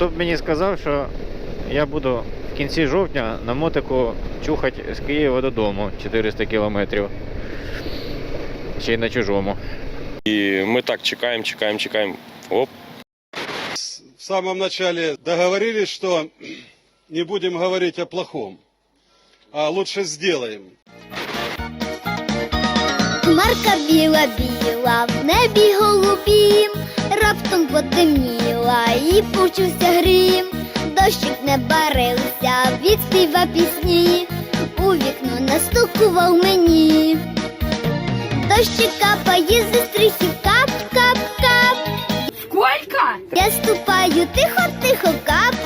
Хто б мені сказав, що я буду в кінці жовтня на мотику чухати з Києва додому 400 кілометрів. Ще й на чужому. І ми так чекаємо, чекаємо, чекаємо. Оп, в самом начале договорились, что не будем говорить о плохом, а лучше сделаем. Хмарка біла біла, в небі голубім, раптом потемніла і почувся грім. Дощик не барився, відспіва пісні, у вікно настукував мені. Дощик капає зі стрихів, кап, кап, кап. Колька! Я ступаю тихо, тихо, кап.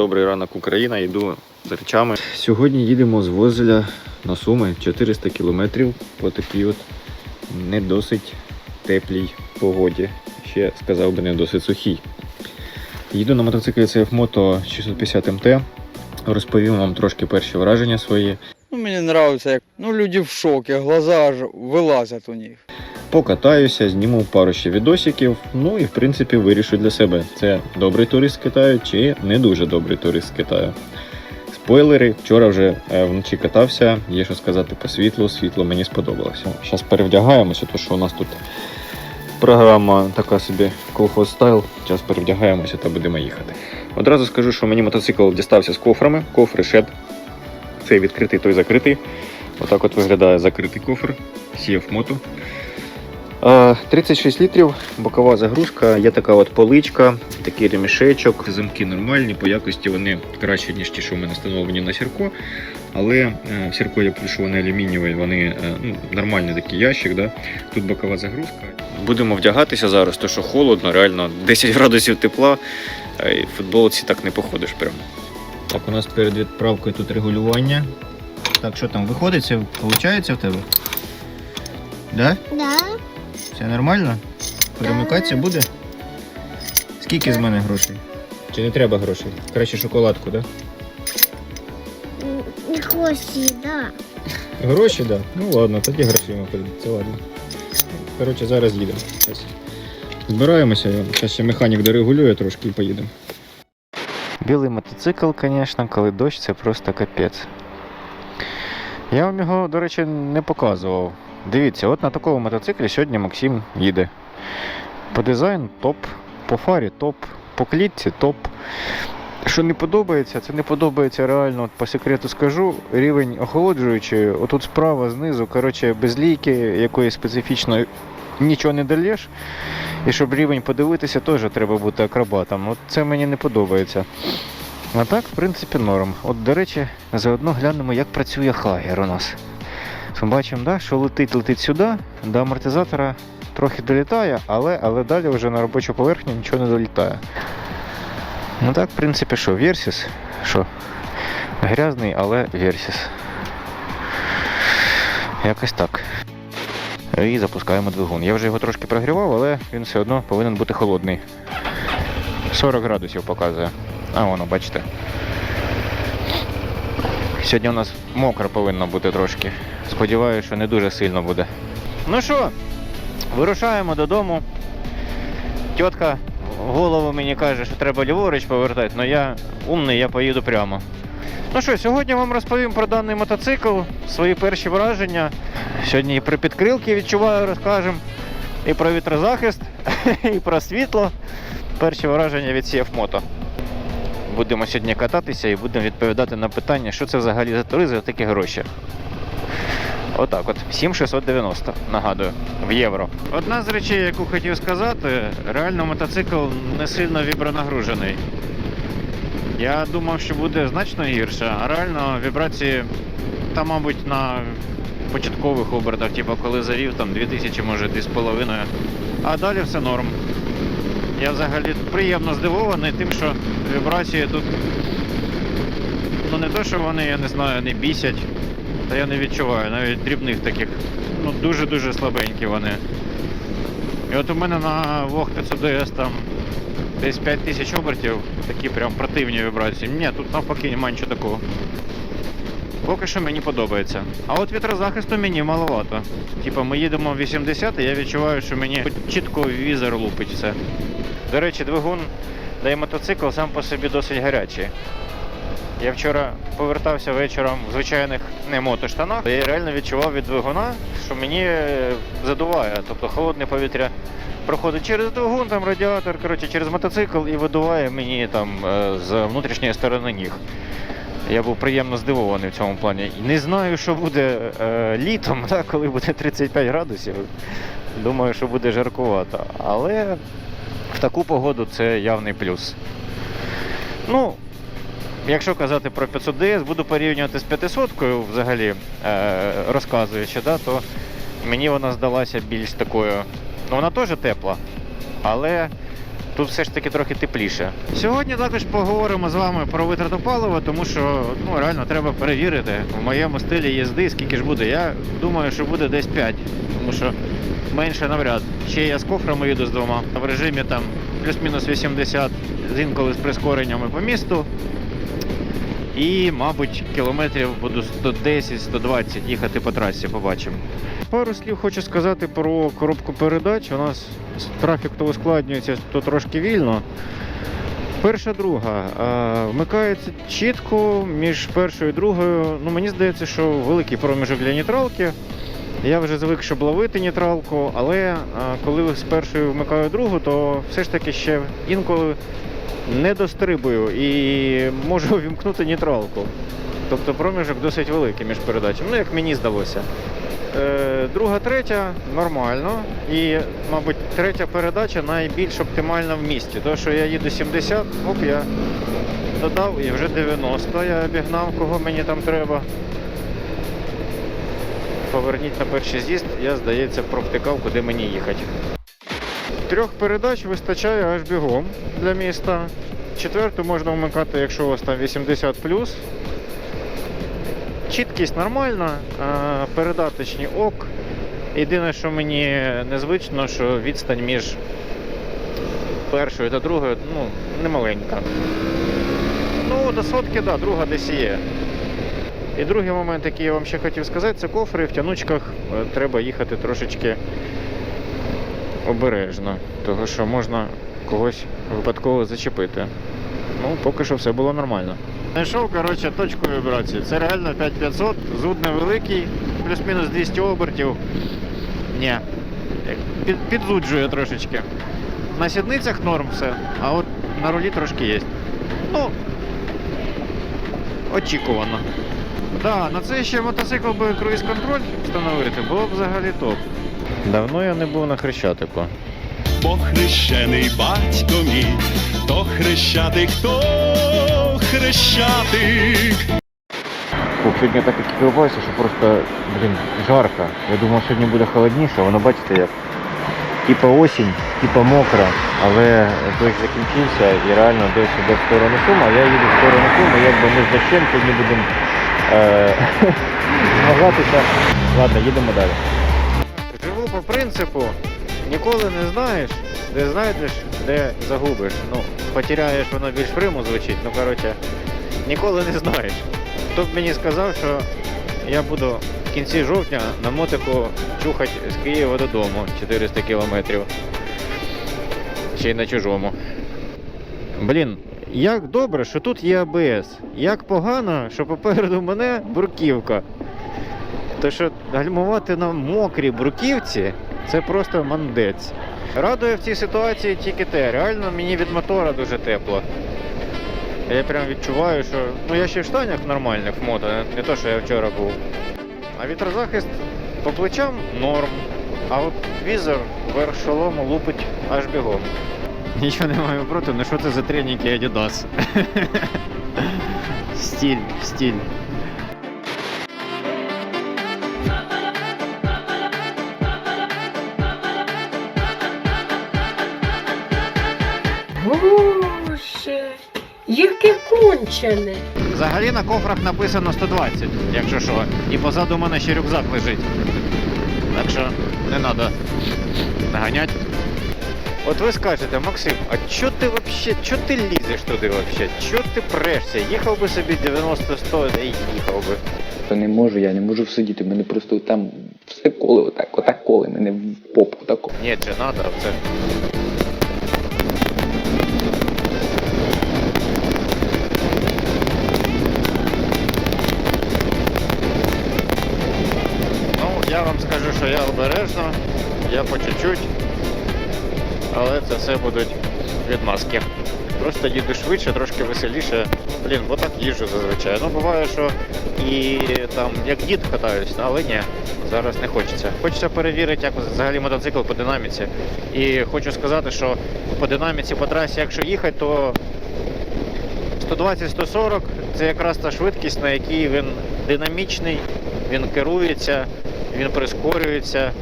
Добрий ранок, Україна, йду з речами. Сьогодні їдемо з Возеля на Суми 400 кілометрів по такій от не досить теплій погоді. Ще сказав би не досить сухій. Їду на мотоциклі CF Moto 650 MT. Розповім вам трошки перші враження свої. Ну, мені нравится, як ну, люди в шокі, глаза аж вилазять у них. Покатаюся, зніму пару ще відосиків. Ну і в принципі вирішу для себе, це добрий турист з Китаю чи не дуже добрий турист з Китаю. Спойлери, вчора вже е, вночі катався, є що сказати по світлу. Світло мені сподобалося. Зараз перевдягаємося, тому що у нас тут програма така собі колхоз стайл. Зараз перевдягаємося та будемо їхати. Одразу скажу, що мені мотоцикл дістався з кофрами, кофри шед. Цей відкритий, той закритий. Отак от виглядає закритий кофр. CF Moto. Е, 36 літрів, бокова загрузка, є така от поличка, такий ремішечок. Замки нормальні, по якості вони краще, ніж ті, що в мене встановлені на Сірко. Але е, в Сірко плюс, що вони алюмінієві, вони е, ну, нормальний такий ящик. Да? Тут бокова загрузка. Будемо вдягатися зараз, то що холодно, реально 10 градусів тепла. І в футболці так не походиш прям. Так, у нас перед відправкою тут регулювання. Так, що там виходить? Це виходить в тебе? Да? Да. Все нормально? Перемикатися буде? Скільки з мене грошей? Чи не треба грошей? Краще шоколадку, так? Не хоче, да. Да? Гроші, так. Да? Ну ладно, тоді грошима прийдеться, ладно. Коротше, зараз їдемо. Збираємося, зараз ще механік дорегулює трошки і поїдемо. Білий мотоцикл, звісно, коли дощ, це просто капець. Я вам його, до речі, не показував. Дивіться, от на такому мотоциклі сьогодні Максим їде. По дизайну топ, по фарі топ, по клітці топ. Що не подобається, це не подобається реально, от по секрету скажу. Рівень охолоджуючий, отут справа, знизу, коротше, без якоїсь специфічної нічого не дальєш. І щоб рівень подивитися, теж треба бути акробатом. От це мені не подобається. А так, в принципі, норм. От, до речі, заодно глянемо, як працює хагер у нас. Бачимо, да, що летить, летить сюди, до амортизатора трохи долітає, але, але далі вже на робочу поверхню нічого не долітає. Ну так, в принципі, що, Versys, що? Грязний, але Versys. Якось так. І запускаємо двигун. Я вже його трошки прогрівав, але він все одно повинен бути холодний. 40 градусів показує. А воно, бачите. Сьогодні у нас мокро повинно бути трошки. Сподіваюся, що не дуже сильно буде. Ну що, вирушаємо додому. Тітка голову мені каже, що треба ліворуч повертати, але я умний, я поїду прямо. Ну що, сьогодні вам розповім про даний мотоцикл, свої перші враження. Сьогодні і про підкрилки відчуваю, розкажемо, і про вітрозахист, і про світло. Перші враження від CF Moto. Будемо сьогодні кататися і будемо відповідати на питання, що це взагалі за тури за такі гроші. Отак от, 7690, нагадую, в євро. Одна з речей, яку хотів сказати, реально мотоцикл не сильно вібронагружений. Я думав, що буде значно гірше, а реально вібрації там, мабуть, на початкових обертах, типу коли завів там 2000, може 2,5. А далі все норм. Я взагалі приємно здивований тим, що вібрації тут. Ну не то, що вони, я не знаю, не бісять. Та я не відчуваю, навіть дрібних таких. Ну дуже-дуже слабенькі вони. І от у мене на Vog 500 DS там десь 5000 обертів, такі прям противні вібрації. Ні, тут навпаки немає нічого такого. Поки що мені подобається. А от вітрозахисту мені маловато. Типа ми їдемо 80, і я відчуваю, що мені чітко візер лупить все. До речі, двигун да і мотоцикл сам по собі досить гарячий. Я вчора повертався вечором в звичайних не мотоштанах. Я реально відчував від двигуна, що мені е, задуває. Тобто холодне повітря проходить через двигун, там радіатор, коротше, через мотоцикл і видуває мені там е, з внутрішньої сторони ніг. Я був приємно здивований в цьому плані. Не знаю, що буде е, літом, да, коли буде 35 градусів. Думаю, що буде жаркувато. Але в таку погоду це явний плюс. Ну, якщо казати про 500 DS, буду порівнювати з 500-кою взагалі, е, розказуючи, да, то мені вона здалася більш такою. Ну, вона теж тепла, але тут все ж таки трохи тепліше. Сьогодні також поговоримо з вами про витрату палива, тому що ну, реально треба перевірити в моєму стилі їзди, скільки ж буде. Я думаю, що буде десь 5, тому що менше навряд. Ще я з кофрами їду з двома в режимі там плюс-мінус 80, з інколи з прискореннями по місту. І, мабуть, кілометрів буду 110-120 їхати по трасі, побачимо. Пару слів хочу сказати про коробку передач. У нас трафік то ускладнюється, то трошки вільно. Перша, друга. Вмикається чітко між першою і другою. Ну, мені здається, що великий проміжок для нейтралки. Я вже звик, щоб ловити нейтралку, але коли з першою вмикаю другу, то все ж таки ще інколи не дострибую і можу вімкнути нейтралку. Тобто проміжок досить великий між передачами, ну як мені здалося. Е, друга, третя нормально. І, мабуть, третя передача найбільш оптимальна в місті. Тому що я їду 70, оп, я додав і вже 90 я обігнав, кого мені там треба. Поверніть на перший з'їзд, я, здається, провтикав, куди мені їхати. Трьох передач вистачає аж бігом для міста. Четверту можна вмикати, якщо у вас там 80 Чіткість нормальна, передаточні ок. Єдине, що мені незвично, що відстань між першою та другою ну, немаленька. Ну, до сотки, да, друга десь є. І другий момент, який я вам ще хотів сказати, це кофри. В тянучках е, треба їхати трошечки обережно, тому що можна когось випадково зачепити. Ну, поки що все було нормально. Знайшов, коротше, точку вібрації. Це реально 5500, зуд невеликий, плюс-мінус 200 обертів. Ні. Під, підзуджує трошечки. На сідницях норм все, а от на рулі трошки є. Ну, очікувано. Да, на це ще мотоцикл би круїз-контроль встановити, було б взагалі топ. Давно я не був на Хрещатику. бо хрещений батько мій, то хрещатик, то хрещатик. Фух, сьогодні так екіпірувався, що просто, блін, жарко. Я думав, сьогодні буде холодніше, воно бачите як. Типа осінь, типа мокро, але дощ закінчився і реально дощ іде в сторону Сума, я їду в сторону Суми, якби ми з дощем сьогодні будемо е- змагатися. Ладно, їдемо далі. По принципу, ніколи не знаєш, де знайдеш, де загубиш. Ну, потеряєш, воно більш приму звучить, ну коротше, ніколи не знаєш. Хто б мені сказав, що я буду в кінці жовтня на мотику чухати з Києва додому 400 кілометрів. Ще й на чужому. Блін, як добре, що тут є АБС. Як погано, що попереду мене бруківка. То що гальмувати на мокрій бруківці це просто мандець. Радує в цій ситуації тільки те. Реально мені від мотора дуже тепло. Я прям відчуваю, що. Ну я ще в штанях нормальних в мото, не- не то, що я вчора був. А вітрозахист по плечам норм. А от візор верх шолому лупить аж бігом. Нічого не маю проти, ну що це за треніки Adidas? стіль, стіль. Кончене. Взагалі на кофрах написано 120, якщо що. І позаду мене ще рюкзак лежить. Так що не треба наганяти. От ви скажете, Максим, а чо ти вообще, чо ти лізеш туди вообще? Чо ти прешся? Їхав би собі 90-100, да й їхав би. просто не можу, я не можу всидіти. Мене просто там все коле, отак, отак коле, мене в попу тако. Ні, чи надо, це. Що я обережно, я по чуть-чуть, але це все будуть відмазки. Просто їду швидше, трошки веселіше. Блін, бо так їжджу зазвичай. Ну, буває, що і там як дід катаюсь, але ні, зараз не хочеться. Хочеться перевірити, як взагалі мотоцикл по динаміці. І хочу сказати, що по динаміці по трасі, якщо їхати, то 120-140 це якраз та швидкість, на якій він динамічний, він керується, він прискорюється.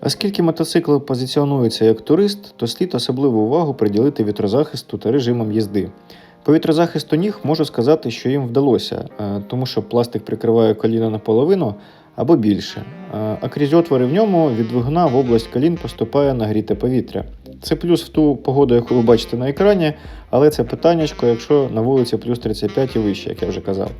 Оскільки мотоцикл позиціонується як турист, то слід особливу увагу приділити вітрозахисту та режимам їзди. По вітрозахисту ніг можу сказати, що їм вдалося, е, тому що пластик прикриває коліна наполовину або більше. Е, А крізь отвори в ньому від двигуна в область колін поступає нагріте повітря. Це плюс в ту погоду, яку ви бачите на екрані, але це питаннячко, якщо на вулиці плюс 35 і вище, як я вже казав.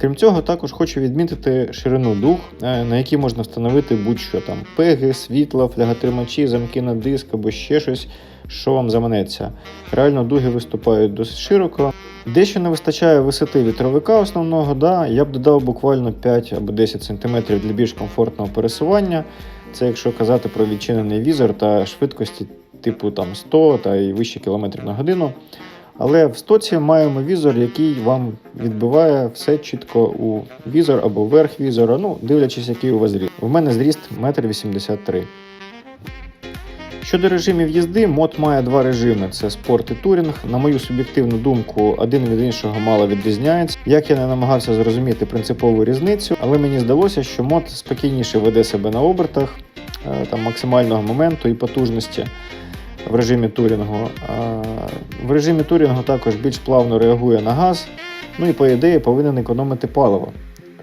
Крім цього, також хочу відмітити ширину дуг, е, на якій можна встановити будь-що там пеги, світла, фляготримачі, замки на диск або ще щось, що вам заманеться. Реально дуги виступають досить широко. Дещо не вистачає висоти вітровика основного, да, я б додав буквально 5 або 10 см для більш комфортного пересування. Це якщо казати про відчинений візор та швидкості типу там 100 та і вище кілометрів на годину. Але в стоці маємо візор, який вам відбиває все чітко у візор або верх візора, ну, дивлячись, який у вас зріст. У мене зріст 1,83 м. Щодо режимів їзди, мод має два режими: це спорт і турінг. На мою суб'єктивну думку, один від іншого мало відрізняється. Як я не намагався зрозуміти принципову різницю, але мені здалося, що мод спокійніше веде себе на обертах е, там, максимального моменту і потужності в режимі турінгу. В режимі турінгу також більш плавно реагує на газ, ну і по ідеї повинен економити паливо,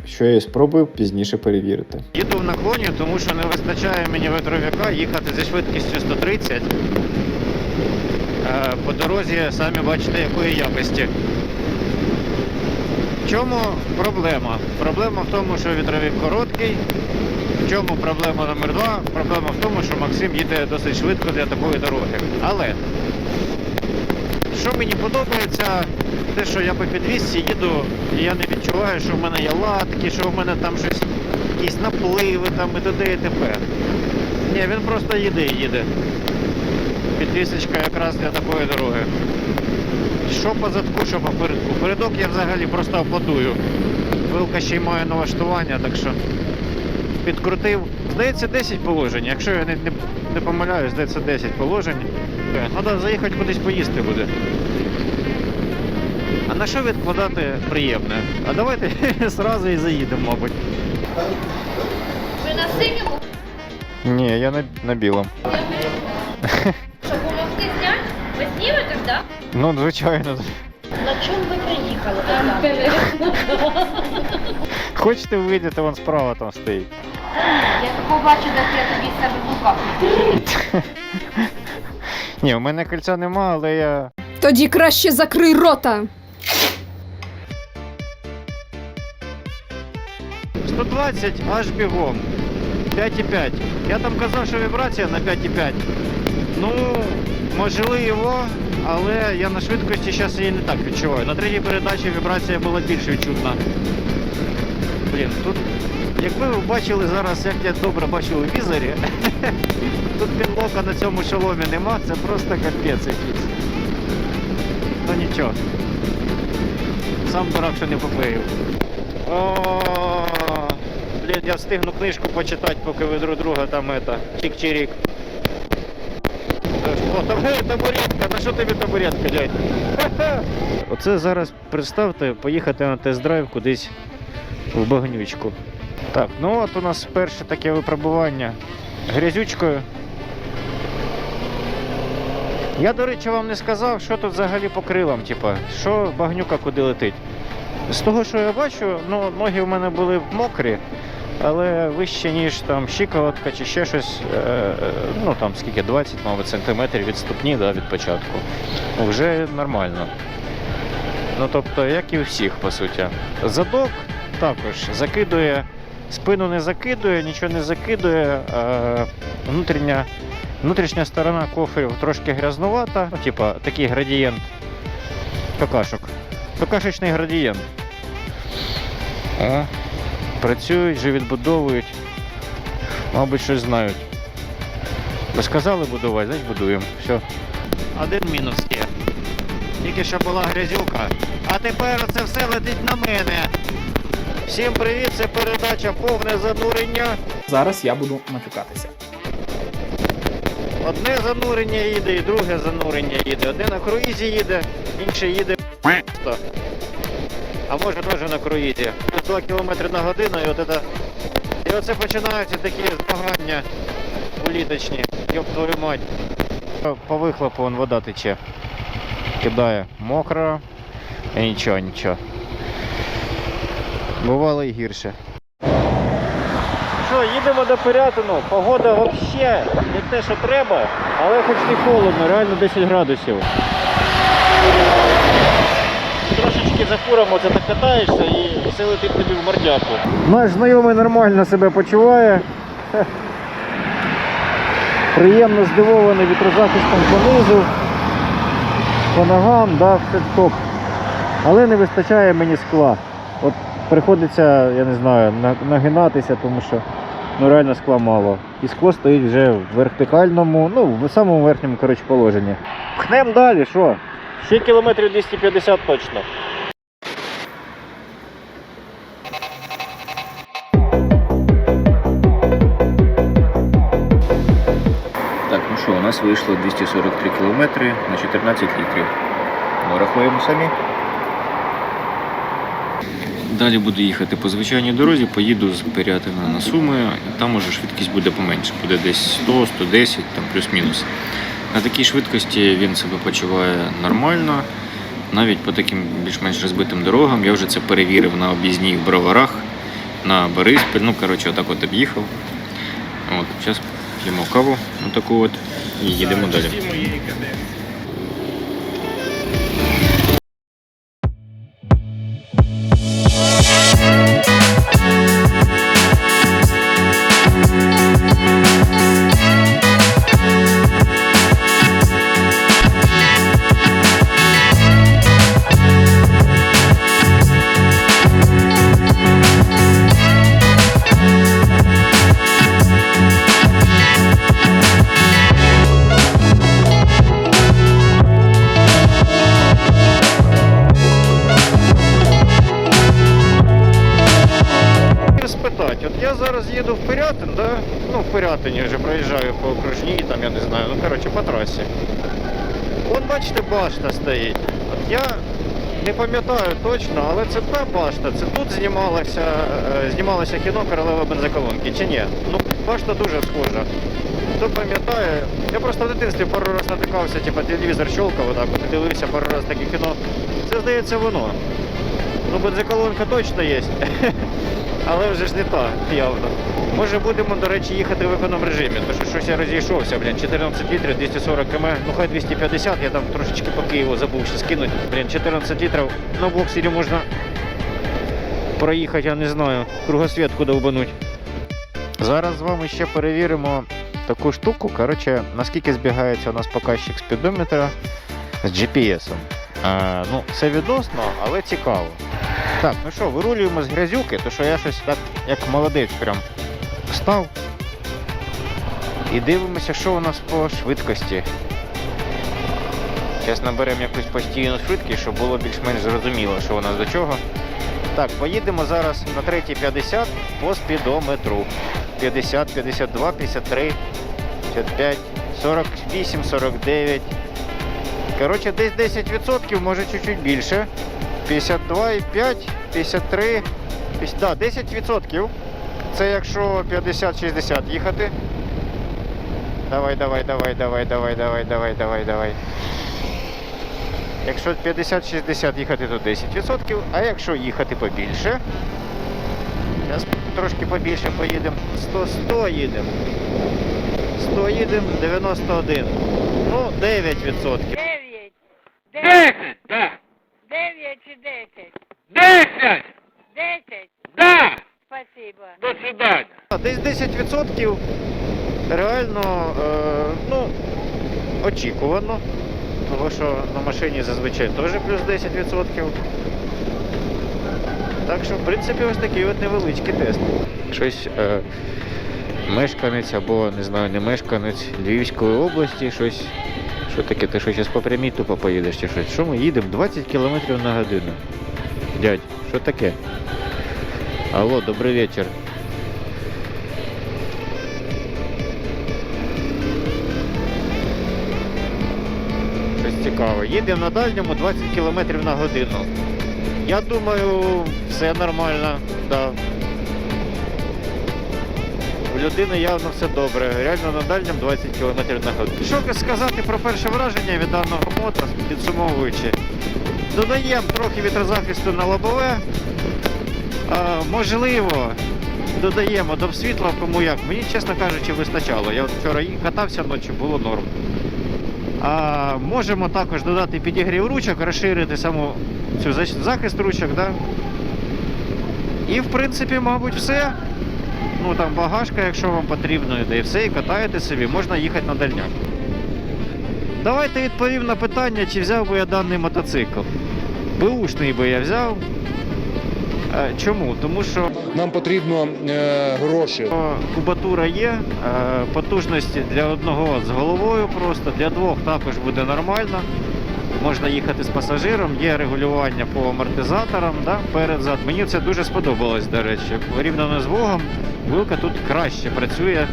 що я і спробую пізніше перевірити. Їду в наклоні, тому що не вистачає мені ветровика їхати зі швидкістю 130. Е, По дорозі самі бачите, якої якості. В чому проблема? Проблема в тому, що вітровик короткий. В чому проблема номер два? Проблема в тому, що Максим їде досить швидко для такої дороги. Але що мені подобається, те, що я по підвісці їду, і я не відчуваю, що в мене є латки, що в мене там щось, якісь напливи там і т.д. і т.п. Ні, він просто їде і їде. Підвісочка якраз для такої дороги. Що по задку, що по передку. Передок я взагалі просто аплодую. Вилка ще й має налаштування, так що підкрутив. Здається, 10 положень. Якщо я не, не, не помиляюсь, здається 10 положень. Треба заїхати кудись поїсти буде. А на що відкладати приємне? А давайте зразу і заїдемо, мабуть. Ви на синьому? Ні, я на, на білому. Що помогти зняти? Ви знімете, так? Ну, звичайно. На чому ви приїхали? Хочете вийдете, вон справа там стоїть. Я такого бачу, як я тобі з себе в руках. Ні, у мене кольця нема, але я. Тоді краще закрий рота. 120 аж бігом. 5,5. Я там казав, що вібрація на 5,5. Ну, можливо, його, але я на швидкості зараз її не так відчуваю. На третій передачі вібрація була більш відчутна. Блін, тут, якби ви бачили зараз, як я добре бачу у візорі, тут пінлока на цьому шоломі нема, це просто капець якийсь. Ну нічого. Сам дурак, що не поклеїв. Блін, я встигну книжку почитати, поки ви друг друга там это, чик-чирік. О, табуретка, на що тобі табуретка, дядь? Оце зараз представте, поїхати на тест-драйв кудись в багнючку. Так, ну от у нас перше таке випробування грязючкою. Я, до речі, вам не сказав, що тут взагалі по крилам, типа, що багнюка куди летить. З того, що я бачу, ну, ноги в мене були мокрі, але вище, ніж там щиколотка чи ще щось, е, е, ну там скільки, 20, мабуть, сантиметрів від ступні да, від початку. Вже нормально. Ну тобто, як і у всіх, по суті. Задок також закидує, спину не закидує, нічого не закидує. Внутрішня, внутрішня сторона кофрів трошки грязнувата, ну, типа такий градієнт какашок. Какашечний градієнт. Працюють, вже відбудовують. Мабуть, щось знають. Ви сказали будувати, значить будуємо. Все. Один мінус є. Тільки що була грязюка. А тепер це все летить на мене. Всім привіт, це передача повне занурення. Зараз я буду матюкатися. Одне занурення їде і друге занурення їде. Одне на круїзі їде, інше їде. А може теж на круїзі. 2 км на годину і от это... І оце починаються такі змагання політичні. Йоп твою мать. По вихлопу вон вода тече. Кидає мокро. І нічого, нічого. Бувало і гірше. Що, їдемо до Пирятину. Погода взагалі не те, що треба, але хоч не холодно, реально 10 градусів. Трошечки за фуром оце так катаєшся і все летить тобі в мордяку. Наш знайомий нормально себе почуває. Приємно здивований вітрозахистом понизу, по ногам, да, все топ. Але не вистачає мені скла. От приходиться, я не знаю, нагинатися, тому що ну реально скла мало. І скло стоїть вже в вертикальному, ну, в самому верхньому коротше, положенні. Пхнем далі, що? Ще кілометрів 250 точно. Так, ну що, у нас вийшло 243 кілометри на 14 літрів. Ну, рахуємо самі. Далі буду їхати по звичайній дорозі, поїду з Пирятина на Суми, і там уже швидкість буде поменше, буде десь 100, 110, там плюс-мінус. На такій швидкості він себе почуває нормально, навіть по таким більш-менш розбитим дорогам. Я вже це перевірив на об'їзній в Броварах, на Бориспіль, ну коротше, отак от об'їхав. От, зараз п'ємо каву, отаку от, і їдемо далі. От бачите, башта стоїть. От я не пам'ятаю точно, але це та башта, це тут знімалося, е, знімалося кіно королева бензоколонки, чи ні? Ну, башта дуже схожа. Хто пам'ятає, я просто в дитинстві пару раз натикався, типу телевізор щолкав, отак от дивився пару раз таке кіно. Це здається воно. Ну, бензоколонка точно є. Але вже ж не та, явно. Може будемо, до речі, їхати в економ режимі, тому що щось я розійшовся, блін, 14 літрів, 240 км, ну хай 250, я там трошечки по Києву забув ще скинути. Блін, 14 літрів на боксері можна проїхати, я не знаю, кругосвітку довбануть. Зараз з вами ще перевіримо таку штуку, коротше, наскільки збігається у нас показчик спідометра з GPS. А, ну, це відносно, але цікаво. Так, ну що, вирулюємо з грязюки, то що я щось так, як молодець, прям встав. І дивимося, що у нас по швидкості. Зараз наберемо якусь постійну швидкість, щоб було більш-менш зрозуміло, що у нас до чого. Так, поїдемо зараз на 3.50 по спідометру. 50, 52, 53, 55, 48, 49. Коротше, десь 10%, може чуть-чуть більше. 52,5, 53, 50, да, 10%. Це якщо 50-60 їхати. Давай, давай, давай, давай, давай, давай, давай, давай, давай. Якщо 50-60 їхати, то 10%, а якщо їхати побільше. Зараз трошки побільше поїдемо. 100-100 їдемо. 100 їдемо, 91. Ну, 9%. Дев'ять. Десять. Дев'ять чи десять? Десять. Десять. десь 10% реально е, ну, очікувано. Тому що на машині зазвичай теж плюс 10%. Так що, в принципі, ось такий от невеличкий тест. Щось е, мешканець або не знаю, не мешканець Львівської області, щось. Що таке, ти що зараз по прямій тупо поїдеш чи щось? Що ми їдемо 20 км на годину? Дядь, що таке? Алло, добрий вечір. Щось цікаве. Їдемо на дальньому 20 км на годину. Я думаю, все нормально, да. Людини явно все добре. Реально на дальньому 20 км на годину. Що сказати про перше враження від даного мото, підсумовуючи. Додаємо трохи вітрозахисту на лобове. А, можливо, додаємо до світла, кому як. Мені, чесно кажучи, вистачало. Я вчора катався ночі, було норм. А, можемо також додати підігрів ручок, розширити саму цю захист ручок, да? І в принципі, мабуть, все. Ну там багажка, якщо вам потрібно, і все, і катаєте собі, можна їхати на дальняк. Давайте відповім на питання, чи взяв би я даний мотоцикл. Бушний би я взяв. Е, Чому? Тому що Нам потрібно е, гроші. Кубатура є, е, потужності для одного з головою просто, для двох також буде нормально. Можна їхати з пасажиром, є регулювання по амортизаторам, да, перед-зад. Мені це дуже сподобалось, до речі. Порівняно з Вогом, вилка тут краще працює.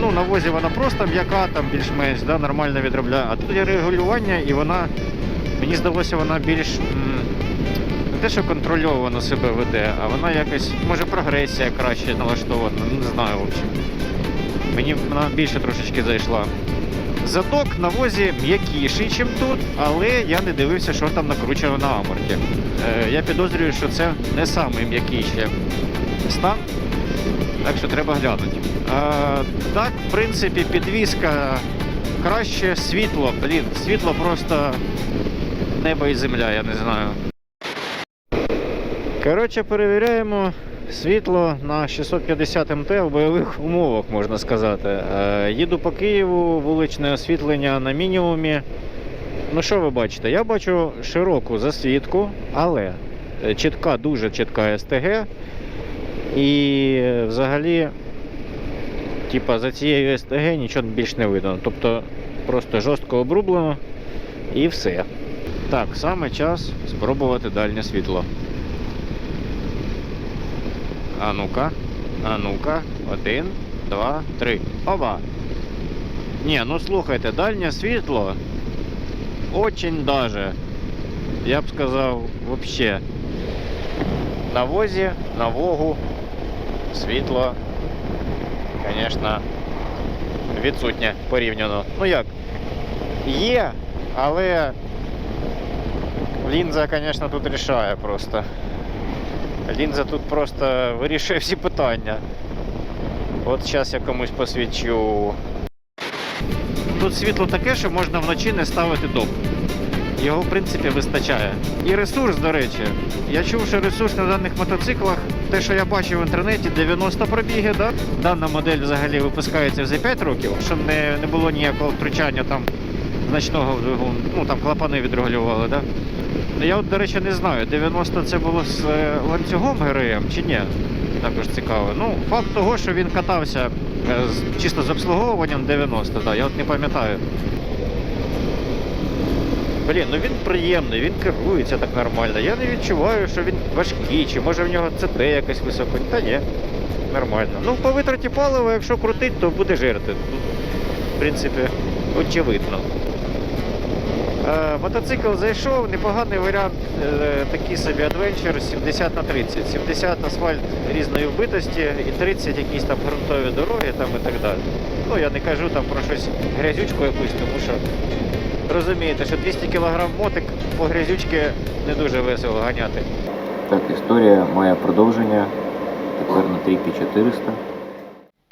Ну, на возі вона просто м'яка, там більш-менш да, нормально відробляє. А тут є регулювання, і вона, мені здалося, вона більш не те, що контрольовано себе веде, а вона якось, може, прогресія краще налаштована, ну, не знаю взагалі. Мені вона більше трошечки зайшла. Задок на возі м'якіший, ніж тут, але я не дивився, що там накручено на аморті. Е, я підозрюю, що це не самий м'який стан, так що треба глянути. Е, так, в принципі, підвізка краще, світло, блін, світло просто небо і земля, я не знаю. Коротше, перевіряємо світло на 650 МТ в бойових умовах, можна сказати. Е, Їду по Києву, вуличне освітлення на мінімумі. Ну що ви бачите? Я бачу широку засвітку, але е, чітка, дуже чітка СТГ. І взагалі, типа, за цією СТГ нічого більш не видно. Тобто просто жорстко обрублено і все. Так, саме час спробувати дальнє світло. А ну-ка, а ну-ка, один, два, три. Оба. Ні, ну слухайте, дальнє світло. Очень даже. Я б сказав, вообще. На возі, на вогу. Світло, звісно, відсутнє порівняно. Ну як? Є, але лінза, звісно, тут рішає просто. Лінза тут просто вирішує всі питання. От зараз я комусь посвідчу. Тут світло таке, що можна вночі не ставити доп. Його, в принципі, вистачає. І ресурс, до речі. Я чув, що ресурс на даних мотоциклах, те, що я бачив в інтернеті, 90 пробіги. Да? Дана модель взагалі випускається за 5 років, щоб не, не було ніякого втручання там значного. Ну там клапани відрегулювали, да? Ну, Я от, до речі, не знаю, 90 це було з е, ланцюгом ГРМ чи ні. Також цікаво. Ну, факт того, що він катався е, чисто з обслуговуванням 90, да, я от не пам'ятаю. Блін, ну він приємний, він керується так нормально. Я не відчуваю, що він важкий, чи може в нього ЦТ якось високо. Та ні, нормально. Ну, по витраті палива, якщо крутить, то буде жирти. Тут, в принципі, очевидно. Е, мотоцикл зайшов, непоганий варіант, е, такий собі адвенчер 70 на 30. 70 асфальт різної вбитості і 30 якісь там ґрунтові дороги там і так далі. Ну я не кажу там про щось грязючку якусь, тому що розумієте, що 200 кг мотик по грязючки не дуже весело ганяти. Так, історія має продовження. Тепер на тріпі 400.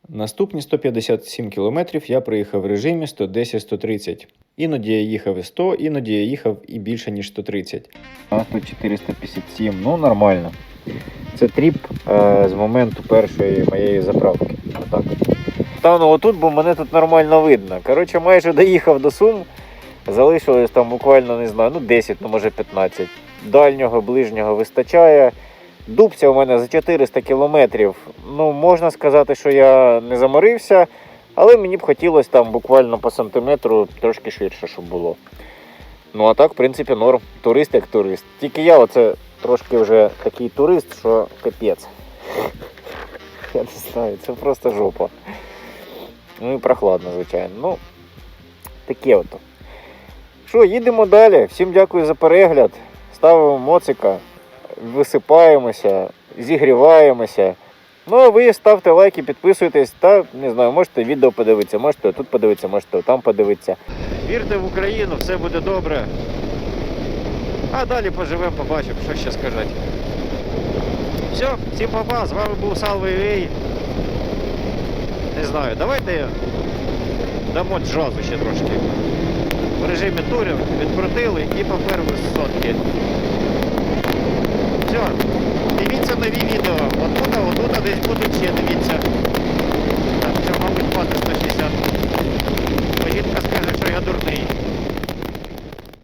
Наступні 157 кілометрів я проїхав в режимі 110-130. Іноді я їхав і 100, іноді я їхав і більше, ніж 130. А тут 457, ну нормально. Це тріп е, з моменту першої моєї заправки. Отак. Стану отут, бо мене тут нормально видно. Коротше, майже доїхав до Сум. Залишилось там буквально, не знаю, ну 10, ну може 15. Дальнього, ближнього вистачає. Дубця у мене за 400 кілометрів. Ну, можна сказати, що я не заморився, але мені б хотілося там буквально по сантиметру трошки ширше, щоб було. Ну а так, в принципі, норм. Турист як турист. Тільки я оце трошки вже такий турист, що капець. Я не знаю, це просто жопа. Ну і прохладно, звичайно. Ну, таке ото. Що, їдемо далі. Всім дякую за перегляд. Ставимо моцика, висипаємося, зігріваємося. Ну, а ви ставте лайки, підписуйтесь та не знаю, можете відео подивитися, можете тут подивитися, можете там подивитися. Вірте в Україну, все буде добре. А далі поживемо, побачимо, що ще сказати. Все, всім папа, з вами був Салвей Вей. Не знаю, давайте дамо джазу ще трошки. В режимі турів відкрутили і поперли сотки. Все, дивіться нові відео. Отут, отут десь будуть ще дивіться. Так, це, мабуть, хватить 160. Бо скаже, що я дурний.